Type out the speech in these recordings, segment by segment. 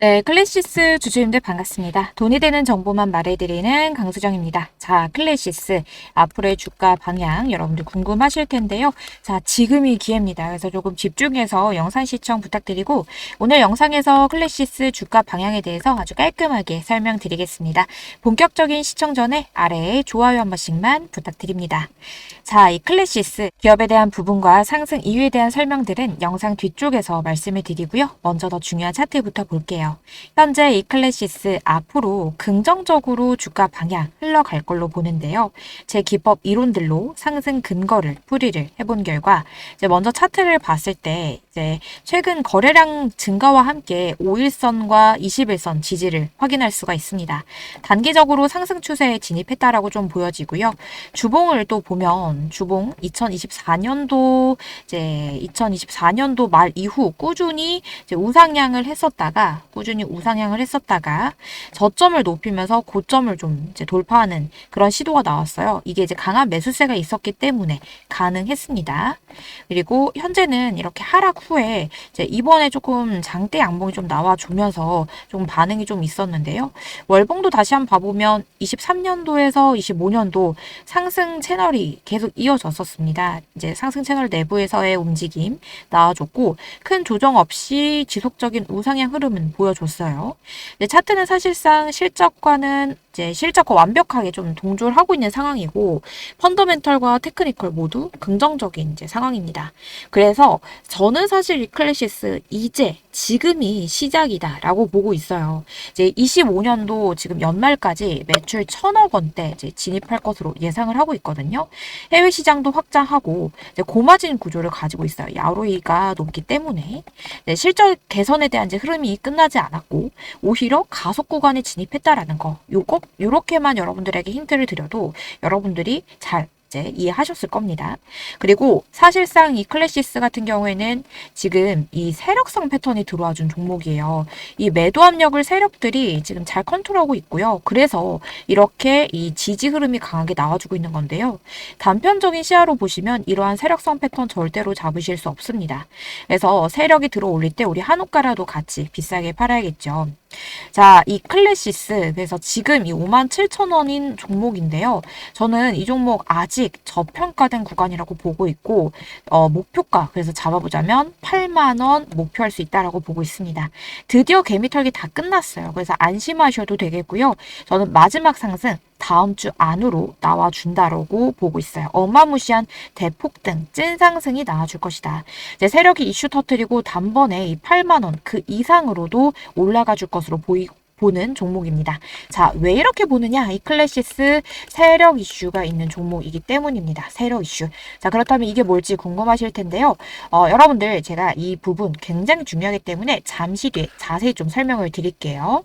네, 클래시스 주주님들 반갑습니다. 돈이 되는 정보만 말해드리는 강수정입니다. 자, 클래시스 앞으로의 주가 방향 여러분들 궁금하실 텐데요. 자, 지금이 기회입니다. 그래서 조금 집중해서 영상 시청 부탁드리고 오늘 영상에서 클래시스 주가 방향에 대해서 아주 깔끔하게 설명드리겠습니다. 본격적인 시청 전에 아래에 좋아요 한 번씩만 부탁드립니다. 자, 이 클래시스 기업에 대한 부분과 상승 이유에 대한 설명들은 영상 뒤쪽에서 말씀을 드리고요. 먼저 더 중요한 차트부터 볼게요. 현재 이 클래시스 앞으로 긍정적으로 주가 방향 흘러갈 걸로 보는데요. 제 기법 이론들로 상승 근거를 풀이를 해본 결과 이제 먼저 차트를 봤을 때 이제 최근 거래량 증가와 함께 5일선과 21선 지지를 확인할 수가 있습니다. 단기적으로 상승 추세에 진입했다라고 좀 보여지고요. 주봉을 또 보면 주봉 2024년도 이제 2024년도 말 이후 꾸준히 우상향을 했었다가 꾸준히 우상향을 했었다가 저점을 높이면서 고점을 좀 이제 돌파하는 그런 시도가 나왔어요. 이게 이제 강한 매수세가 있었기 때문에 가능했습니다. 그리고 현재는 이렇게 하락 후에 이제 이번에 조금 장대 양봉이 좀 나와주면서 좀 반응이 좀 있었는데요. 월봉도 다시 한번 봐보면 23년도에서 25년도 상승 채널이 계속 이어졌었습니다. 이제 상승 채널 내부에서의 움직임 나와줬고 큰 조정 없이 지속적인 우상향 흐름은 보여 줬어요. 근데 차트는 사실상 실적과는 이제 실적과 완벽하게 좀 동조를 하고 있는 상황이고 펀더멘털과 테크니컬 모두 긍정적인 이제 상황입니다. 그래서 저는 사실 이 클래시스 이제 지금이 시작이다라고 보고 있어요. 이제 25년도 지금 연말까지 매출 천억 원대 이제 진입할 것으로 예상을 하고 있거든요. 해외 시장도 확장하고 이제 고마진 구조를 가지고 있어요. 야로이가 높기 때문에 네, 실적 개선에 대한 이제 흐름이 끝나지 않았고 오히려 가속 구간에 진입했다라는 거. 요거 요렇게만 여러분들에게 힌트를 드려도 여러분들이 잘 이제 이해하셨을 겁니다. 그리고 사실상 이 클래시스 같은 경우에는 지금 이 세력성 패턴이 들어와 준 종목이에요. 이 매도 압력을 세력들이 지금 잘 컨트롤하고 있고요. 그래서 이렇게 이 지지 흐름이 강하게 나와주고 있는 건데요. 단편적인 시야로 보시면 이러한 세력성 패턴 절대로 잡으실 수 없습니다. 그래서 세력이 들어올릴 때 우리 한옥가라도 같이 비싸게 팔아야겠죠. 자, 이 클래시스. 그래서 지금 이 5만 7천 원인 종목인데요. 저는 이 종목 아직 저평가된 구간이라고 보고 있고, 어, 목표가. 그래서 잡아보자면 8만 원 목표할 수 있다라고 보고 있습니다. 드디어 개미털기 다 끝났어요. 그래서 안심하셔도 되겠고요. 저는 마지막 상승 다음 주 안으로 나와준다라고 보고 있어요. 어마무시한 대폭등, 찐 상승이 나와줄 것이다. 이제 세력이 이슈 터트리고 단번에 이 8만 원 그 이상으로도 올라가 줄 것으로 보이고 보는 종목입니다. 자, 왜 이렇게 보느냐? 이 클래시스 세력 이슈가 있는 종목이기 때문입니다. 세력 이슈. 자, 그렇다면 이게 뭘지 궁금하실 텐데요. 어, 여러분들 제가 이 부분 굉장히 중요하기 때문에 잠시 뒤에 자세히 좀 설명을 드릴게요.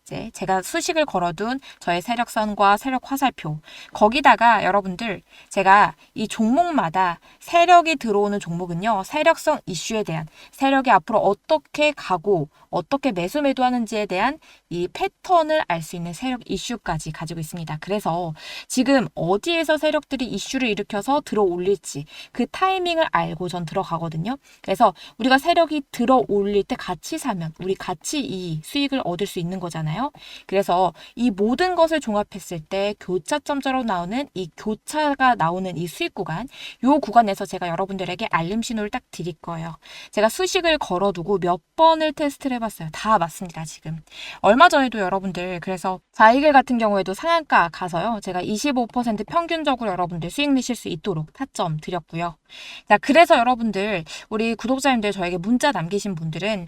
이제 제가 수식을 걸어둔 저의 세력선과 세력 화살표. 거기다가 여러분들 제가 이 종목마다 세력이 들어오는 종목은요 세력성 이슈에 대한 세력이 앞으로 어떻게 가고 어떻게 매수 매도하는지에 대한 이 패턴을 알 수 있는 세력 이슈까지 가지고 있습니다. 그래서 지금 어디에서 세력들이 이슈를 일으켜서 들어 올릴지 그 타이밍을 알고 전 들어가거든요. 그래서 우리가 세력이 들어 올릴 때 같이 사면 우리 같이 이 수익을 얻을 수 있는 거잖아요. 그래서 이 모든 것을 종합했을 때 교차점처럼 나오는 이 교차가 나오는 이 수익 구간, 요 구간에서 제가 여러분들에게 알림 신호를 딱 드릴 거예요. 제가 수식을 걸어두고 몇 번을 테스트를 해봤어요. 다 맞습니다, 지금. 얼마 전에도 여러분들, 그래서 자이글 같은 경우에도 상한가 가서요. 제가 25% 평균적으로 여러분들 수익 내실 수 있도록 타점 드렸고요. 자, 그래서 여러분들, 우리 구독자님들 저에게 문자 남기신 분들은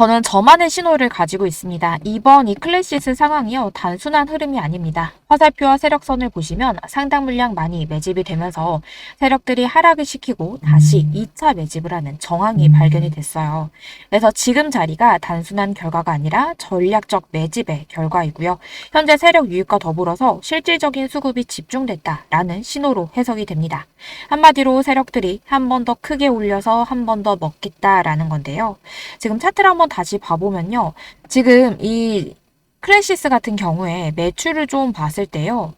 저는 저만의 신호를 가지고 있습니다. 이번 이 클래시스 상황이요. 단순한 흐름이 아닙니다. 화살표와 세력선을 보시면 상당 물량 많이 매집이 되면서 세력들이 하락을 시키고 다시 2차 매집을 하는 정황이 발견이 됐어요. 그래서 지금 자리가 단순한 결과가 아니라 전략적 매집의 결과이고요. 현재 세력 유입과 더불어서 실질적인 수급이 집중됐다라는 신호로 해석이 됩니다. 한마디로 세력들이 한 번 더 크게 올려서 한 번 더 먹겠다라는 건데요. 지금 차트를 한번 다시 봐보면요. 지금 이 클래시스 같은 경우에 매출을 좀 봤을 때요.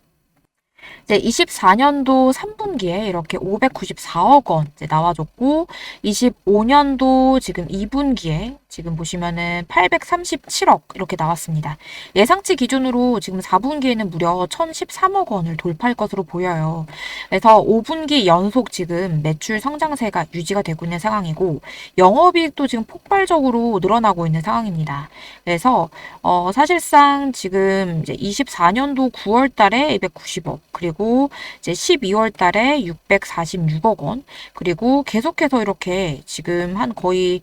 이제 24년도 3분기에 이렇게 594억 원 나와줬고 25년도 지금 2분기에 지금 보시면은 837억 이렇게 나왔습니다. 예상치 기준으로 지금 4분기에는 무려 1013억 원을 돌파할 것으로 보여요. 그래서 5분기 연속 지금 매출 성장세가 유지가 되고 있는 상황이고 영업이익도 지금 폭발적으로 늘어나고 있는 상황입니다. 그래서 어 사실상 지금 이제 24년도 9월 달에 290억 그리고 이제 12월 달에 646억 원 그리고 계속해서 이렇게 지금 한 거의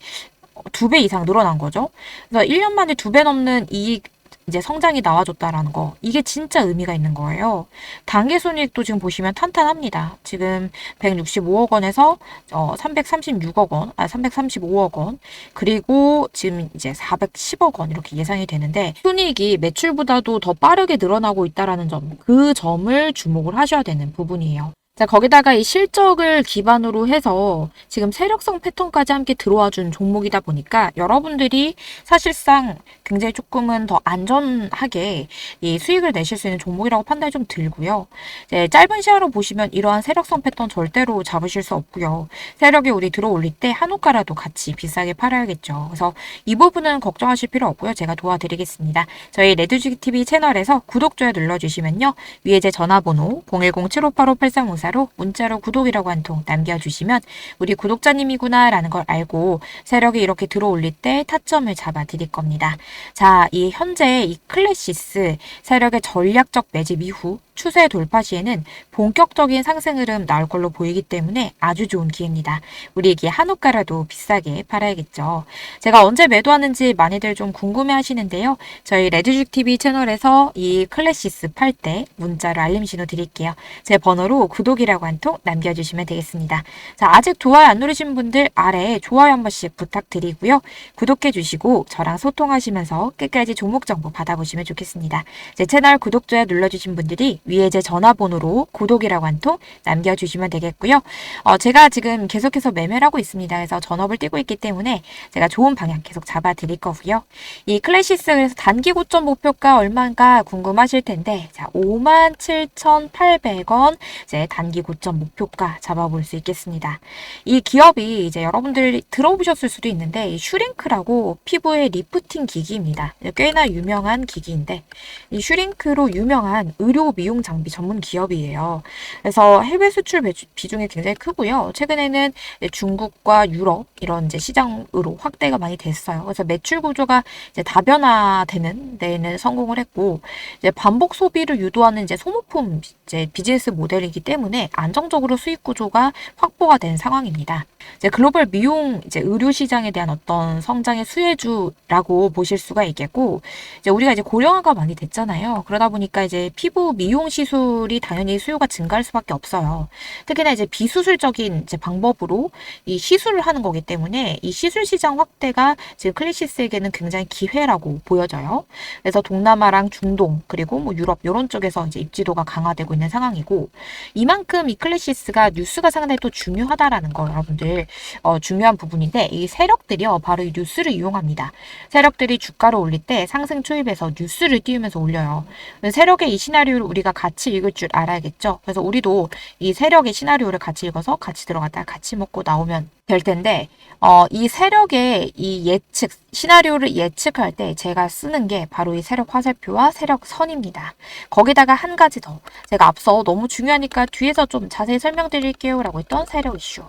두 배 이상 늘어난 거죠. 그래서 1년 만에 두 배 넘는 이익 이제 성장이 나와줬다라는 거. 이게 진짜 의미가 있는 거예요. 단기 순이익도 지금 보시면 탄탄합니다. 지금 165억 원에서 어, 336억 원, 아 335억 원, 그리고 지금 이제 410억 원 이렇게 예상이 되는데 순이익이 매출보다도 더 빠르게 늘어나고 있다라는 점, 그 점을 주목을 하셔야 되는 부분이에요. 자, 거기다가 이 실적을 기반으로 해서 지금 세력성 패턴까지 함께 들어와 준 종목이다 보니까 여러분들이 사실상 굉장히 조금은 더 안전하게 이 수익을 내실 수 있는 종목이라고 판단이 좀 들고요. 이제 짧은 시야로 보시면 이러한 세력성 패턴 절대로 잡으실 수 없고요. 세력이 우리 들어올릴 때 한우가라도 같이 비싸게 팔아야겠죠. 그래서 이 부분은 걱정하실 필요 없고요. 제가 도와드리겠습니다. 저희 레드주기 TV 채널에서 구독, 좋아요 눌러주시면요. 위에 제 전화번호 010-7585-8354로 문자로 구독이라고 한 통 남겨주시면 우리 구독자님이구나 라는 걸 알고 세력이 이렇게 들어올릴 때 타점을 잡아 드릴 겁니다. 자, 이 현재 이 클래시스 세력의 전략적 매집 이후 추세 돌파 시에는 본격적인 상승 흐름 나올 걸로 보이기 때문에 아주 좋은 기회입니다. 우리에게 한우가라도 비싸게 팔아야겠죠. 제가 언제 매도하는지 많이들 좀 궁금해 하시는데요. 저희 레드죽 TV 채널에서 이 클래시스 팔 때 문자로 알림 신호 드릴게요. 제 번호로 구독이라고 한 통 남겨주시면 되겠습니다. 자, 아직 좋아요 안 누르신 분들 아래에 좋아요 한 번씩 부탁드리고요. 구독해 주시고 저랑 소통하시면서 끝까지 종목 정보 받아보시면 좋겠습니다. 제 채널 구독, 좋아요 눌러주신 분들이 위에 제 전화번호로 구독이라고 한 통 남겨주시면 되겠고요. 어, 제가 지금 계속해서 매매를 하고 있습니다. 그래서 전업을 뛰고 있기 때문에 제가 좋은 방향 계속 잡아 드릴 거고요. 이 클래시스 그래서 단기 고점 목표가 얼마인가 궁금하실 텐데 자 57,800원 이제 단기 고점 목표가 잡아볼 수 있겠습니다. 이 기업이 이제 여러분들 들어보셨을 수도 있는데 이 슈링크라고 피부의 리프팅 기기입니다. 꽤나 유명한 기기인데 이 슈링크로 유명한 의료 미용 장비 전문 기업이에요. 그래서 해외 수출 비중이 굉장히 크고요. 최근에는 중국과 유럽 이런 이제 시장으로 확대가 많이 됐어요. 그래서 매출 구조가 이제 다변화되는 데는 성공을 했고 이제 반복 소비를 유도하는 이제 소모품 이제 비즈니스 모델이기 때문에 안정적으로 수익 구조가 확보가 된 상황입니다. 이제 글로벌 미용 이제 의료 시장에 대한 어떤 성장의 수혜주라고 보실 수가 있겠고 이제 우리가 이제 고령화가 많이 됐잖아요. 그러다 보니까 이제 피부 미용 시술이 당연히 수요가 증가할 수밖에 없어요. 특히나 이제 비수술적인 이제 방법으로 이 시술을 하는 거기 때문에 이 시술 시장 확대가 지금 클래시스에게는 굉장히 기회라고 보여져요. 그래서 동남아랑 중동 그리고 뭐 유럽 이런 쪽에서 이제 입지도가 강화되고 있는 상황이고 이만큼 이 클래시스가 뉴스가 상당히 또 중요하다라는 거 여러분들 어, 중요한 부분인데 이 세력들이요 바로 이 뉴스를 이용합니다. 세력들이 주가를 올릴 때 상승 초입에서 뉴스를 띄우면서 올려요. 세력의 이 시나리오를 우리가 같이 읽을 줄 알아야겠죠. 그래서 우리도 이 세력의 시나리오를 같이 읽어서 같이 들어갔다가 같이 먹고 나오면 될 텐데 어, 이 세력의 이 예측 시나리오를 예측할 때 제가 쓰는 게 바로 이 세력 화살표와 세력 선입니다. 거기다가 한 가지 더 제가 앞서 너무 중요하니까 뒤에서 좀 자세히 설명드릴게요라고 했던 세력 이슈.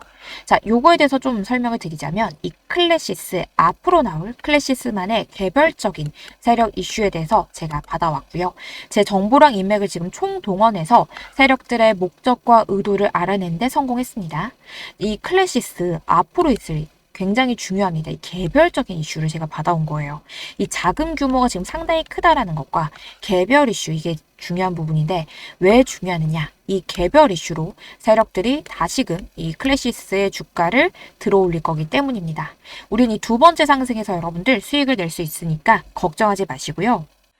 자, 요거에 대해서 좀 설명을 드리자면 이 클래시스 앞으로 나올 클래시스만의 개별적인 세력 이슈에 대해서 제가 받아왔고요. 제 정보랑 인맥을 지금 총동원해서 세력들의 목적과 의도를 알아내는데 성공했습니다. 이 클래시스 앞으로 있을 굉장히 중요합니다. 이 개별적인 이슈를 제가 받아온 거예요. 이 자금 규모가 지금 상당히 크다라는 것과 개별 이슈 이게 중요한 부분인데 왜 중요하느냐? 이 개별 이슈로 세력들이 다시금 이 클래시스의 주가를 들어올릴 거기 때문입니다. 우린 이 두 번째 상승에서 여러분들 수익을 낼 수 있으니까 걱정하지 마시고요.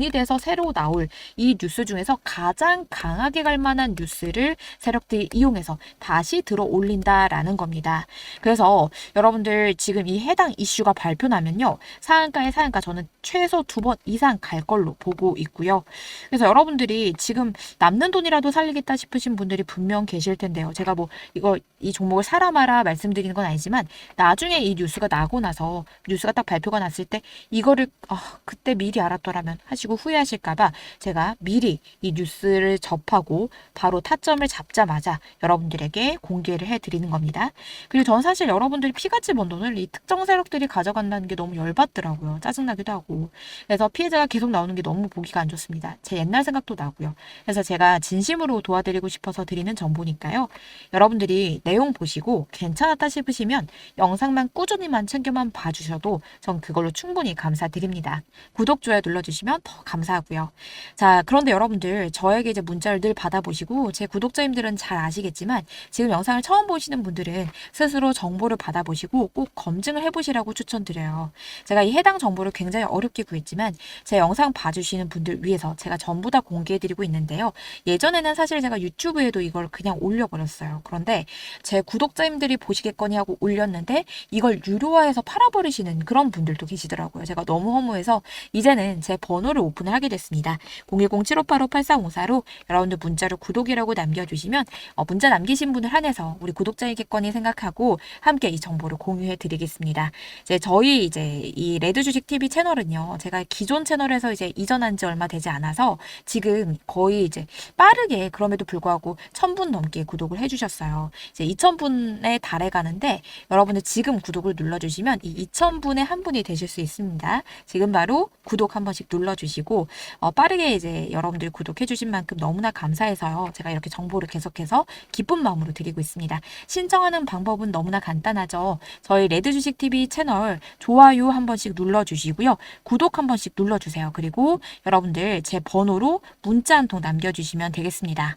이 돼서 새로 나올 이 뉴스 중에서 가장 강하게 갈 만한 뉴스를 세력들이 이용해서 다시 들어 올린다라는 겁니다. 그래서 여러분들 지금 이 해당 이슈가 발표나면요. 상한가에 상한가 저는 최소 두 번 이상 갈 걸로 보고 있고요. 그래서 여러분들이 지금 남는 돈이라도 살리겠다 싶으신 분들이 분명 계실 텐데요. 제가 뭐 이거 이 종목을 사라 마라 말씀드리는 건 아니지만 나중에 이 뉴스가 나고 나서 뉴스가 딱 발표가 났을 때 이거를 아, 그때 미리 알았더라면 하시고 후회하실까봐 제가 미리 이 뉴스를 접하고 바로 타점을 잡자마자 여러분들에게 공개를 해드리는 겁니다. 그리고 전 사실 여러분들이 피같이 번 돈을 이 특정 세력들이 가져간다는 게 너무 열받더라고요. 짜증나기도 하고. 그래서 피해자가 계속 나오는 게 너무 보기가 안 좋습니다. 제 옛날 생각도 나고요. 그래서 제가 진심으로 도와드리고 싶어서 드리는 정보니까요. 여러분들이 내용 보시고 괜찮았다 싶으시면 영상만 꾸준히만 챙겨만 봐주셔도 전 그걸로 충분히 감사드립니다. 구독, 좋아요 눌러주시면 더 감사하고요. 자, 그런데 여러분들 저에게 이제 문자를 늘 받아보시고 제 구독자님들은 잘 아시겠지만 지금 영상을 처음 보시는 분들은 스스로 정보를 받아보시고 꼭 검증을 해보시라고 추천드려요. 제가 이 해당 정보를 굉장히 어렵게 구했지만 제 영상 봐주시는 분들 위해서 제가 전부 다 공개해드리고 있는데요. 예전에는 사실 제가 유튜브에도 이걸 그냥 올려버렸어요. 그런데 제 구독자님들이 보시겠거니 하고 올렸는데 이걸 유료화해서 팔아버리시는 그런 분들도 계시더라고요. 제가 너무 허무해서 이제는 제 번호 를 오픈을 하게 됐습니다. 010-7585-8454로 여러분들 문자로 구독이라고 남겨주시면 어, 문자 남기신 분을 한해서 우리 구독자이겠거니 생각하고 함께 이 정보를 공유해 드리겠습니다. 이제 저희 이제 이 레드 주식 TV 채널은요. 제가 기존 채널에서 이제 이전한 지 얼마 되지 않아서 지금 거의 이제 빠르게 그럼에도 불구하고 1000분 넘게 구독을 해주셨어요. 이제 2000분에 달해 가는데 여러분들 지금 구독을 눌러주시면 이 2000분의 한 분이 되실 수 있습니다. 지금 바로 구독 한 번씩 눌러주 시고 어, 빠르게 이제 여러분들 구독해 주신 만큼 너무나 감사해서요. 제가 이렇게 정보를 계속해서 기쁜 마음으로 드리고 있습니다. 신청하는 방법은 너무나 간단하죠. 저희 레드 주식 TV 채널 좋아요 한 번씩 눌러 주시고요. 구독 한 번씩 눌러 주세요. 그리고 여러분들 제 번호로 문자 한 통 남겨 주시면 되겠습니다.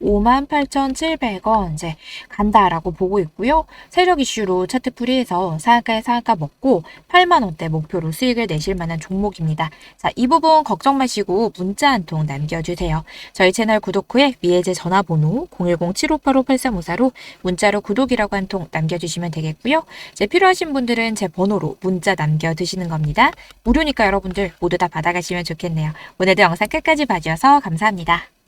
58,700원 이제 간다라고 보고 있고요. 세력 이슈로 차트 풀이해서 상한가에 상한가 먹고 8만 원대 목표로 수익을 내실 만한 종목입니다. 자, 이 부분 걱정 마시고 문자 한 통 남겨주세요. 저희 채널 구독 후에 위에 제 전화번호 010-7585-8354로 문자로 구독이라고 한 통 남겨주시면 되겠고요. 제 필요하신 분들은 제 번호로 문자 남겨두시는 겁니다. 무료니까 여러분들 모두 다 받아가시면 좋겠네요. 오늘도 영상 끝까지 봐주셔서 감사합니다.